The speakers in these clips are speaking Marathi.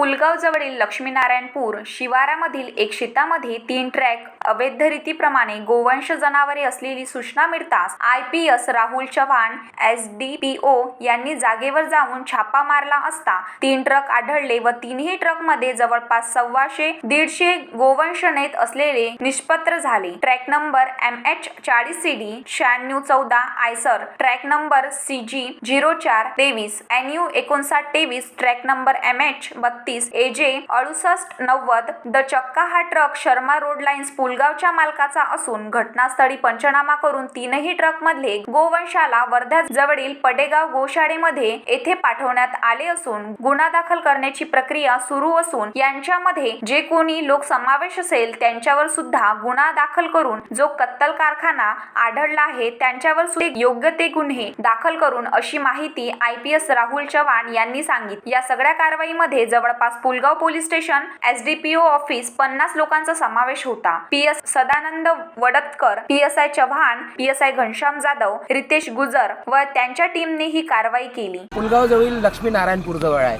पुलगाव जवळील लक्ष्मीनारायणपूर शिवारामधील एक शेतामध्ये तीन ट्रॅक अवैध रीतीप्रमाणे गोवंश जनावरे असलेली सूचना मिळताच I P S Rahul Chavan S D P O यांनी जागेवर जाऊन छापा मारला असता तीन ट्रक आढळले व तीनही ट्रकमध्ये जवळपास सव्वाशे दीडशे गोवंश नेत असलेले निष्पत्र झाले. ट्रॅक नंबर एम एच चाळीस सी डी शहाण्णव चौदा Eicher. Track number C G zero चार तेवीस. एन यू एकोणसाठ तेवीस. ट्रॅक नंबर एम एच बत्तीस. ए जे अडुसष्ट नव्वद. द चक्का हा ट्रक शर्मा रोड लाईन्स बेळगावच्या मालकाचा असून घटनास्थळी पंचनामा करून तीनही ट्रकमधले गोवंशाला वर्धा जवळील पडेगाव गोशाळेमध्ये येथे पाठवण्यात आले असून गुन्हा दाखल करण्याची प्रक्रिया सुरू असून यांच्यामध्ये जे कोणी लोक समावेश असेल त्यांच्यावर सुद्धा गुन्हा दाखल करून जो कत्तल कारखाना आढळला आहे त्यांच्यावर सुद्धा योग्य ते गुन्हे दाखल करून अशी माहिती I P S Rahul Chavan यांनी सांगितली. या सगळ्या कारवाईमध्ये जवळपास Pulgaon police station S D P O office पन्नास लोकांचा समावेश होता. P S Sadanand Wadatkar P S I Chavan P S I Ghanshyam Jadhav Ritesh Gujar व त्यांच्या टीमने ही कारवाई केली. पुलगाव जवळील लक्ष्मीनारायणपूर जवळ आहे.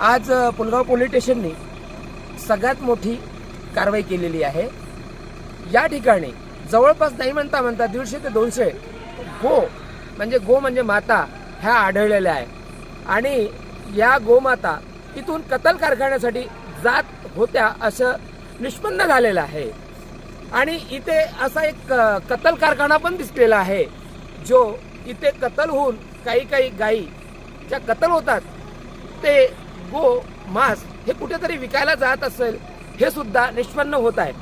आज पुलगाव पोलीस स्टेशनने सगळ्यात मोठी कारवाई केलेली आहे. या ठिकाणी जवळपास नाही म्हणता म्हणता दीडशे ते दोनशे गो म्हणजे गो म्हणजे माता ह्या आढळलेल्या आहे आणि या गोमाता इथून कतल कारखान्यासाठी जात होत्या असं निष्पन्न झालेलं आहे. आणि इथे असा एक अ, कतल कारखाना पण दिसलेला आहे जो इथे कतल होऊन काही काही गायी ज्या कतल होतात ते गो मांस हे कुठेतरी विकायला जात असेल हे सुद्धा निष्पन्न होत आहे.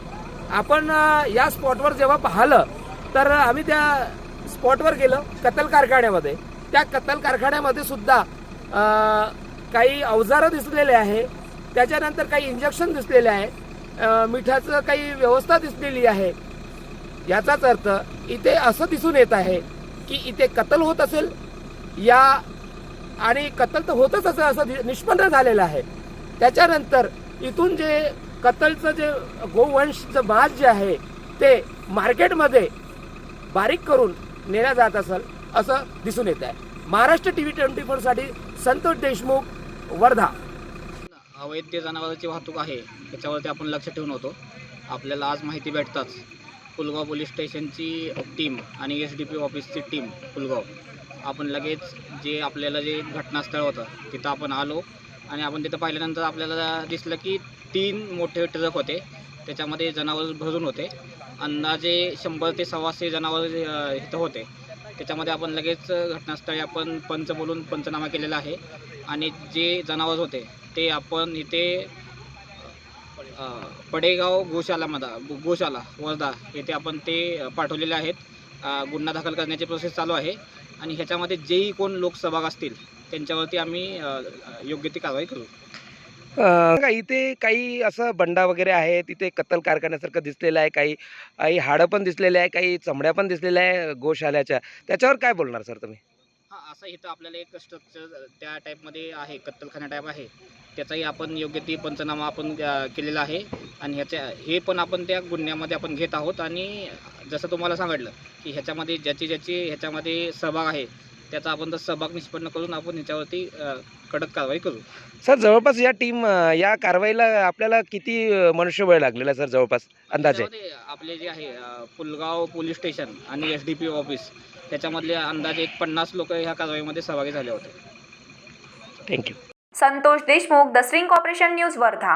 आपण या स्पॉटवर जेव्हा पाहिलं तर आम्ही त्या स्पॉटवर गेलो कतल कारखान्यामध्ये. त्या कतल कारखान्यामध्ये सुद्धा काही अवजारं दिसलेले आहे त्याच्यानंतर काही इंजेक्शन दिसलेले आहे मिठाचं काही व्यवस्था दिसलेली आहे. याचाच अर्थ इथे असं दिसून येत आहे की इथे कत्तल होत असेल या आणि कत्तल तर होतच असं असं दि- निष्पन्न झालेलं आहे. त्याच्यानंतर इथून जे कत्तलचं जे गोवंशचं मास जे आहे ते मार्केटमध्ये बारीक करून नेल्या जात असेल असं दिसून येत आहे. महाराष्ट्र टी व्ही ट्वेंटी फोरसाठी संतोष देशमुख वर्धा. अवैध जनावरांची वाहतूक आहे त्याच्यावरती आपण लक्ष ठेवून होतो. आपल्याला आज माहिती भेटताच पुलगाव पोलीस स्टेशनची टीम आणि एस डी पी ऑफिसची टीम पुलगाव आपण लगेच जे आपल्याला जे घटनास्थळ होतं तिथं आपण आलो आणि आपण तिथं पाहिल्यानंतर आपल्याला दिसलं की तीन मोठे ट्रक होते. त्याच्यामध्ये जनावर भरून होते. अंदाजे शंभर ते सव्वाशे जनावर इथं होते. त्याच्यामध्ये आपण लगेच घटनास्थळी आपण पंच बोलून पंचनामा केलेला आहे. आणि जे जनावर होते ते आपण इथे पडेगाव गोशालामध्ये गो- गोशाला वर्धा येथे आपण ते पाठवलेले आहेत. गुन्हा दाखल करण्याची प्रोसेस चालू आहे. आणि ह्याच्यामध्ये जेही कोण लोकसभाग असतील त्यांच्यावरती आम्ही योग्य ती कारवाई करू. का इथे काही असं बंडा वगैरे आहे तिथे कत्तल कारखान्यासारखं दिसलेलं आहे काही काही हाडं पण दिसलेले आहे काही चमड्या पण दिसलेल्या आहे गोशाल्याच्या. त्याच्यावर काय बोलणार सर तुम्ही? असं इथं आपल्याला एक स्ट्रक्चर त्या टाईपमध्ये आहे कत्तलखाना टाईप आहे. त्याचाही आपण योग्य ती पंचनामा आपण केलेला आहे. आणि ह्याच्या हे पण आपण त्या गुन्ह्यामध्ये आपण घेत आहोत. आणि जसं तुम्हाला सांगितलं की ह्याच्यामध्ये ज्याची ज्याची ह्याच्यामध्ये सहभाग आहे त्याचा आपण तर सहभाग निष्पन्न करून आपण ह्याच्यावरती कडक कारवाई करू. सर जवळपास या टीम या कारवाईला आपल्याला किती मनुष्यबळ लागलेलं आहे सर जवळपास अंदाजे? आपले जे आहे पुलगाव पोलीस स्टेशन आणि एस डी पी ऑफिस त्याच्यामधले अंदाजे एक पन्नास लोक ह्या कारवाईमध्ये सहभागी झाले होते. Thank you Santosh Deshmukh the string corporation news Wardha.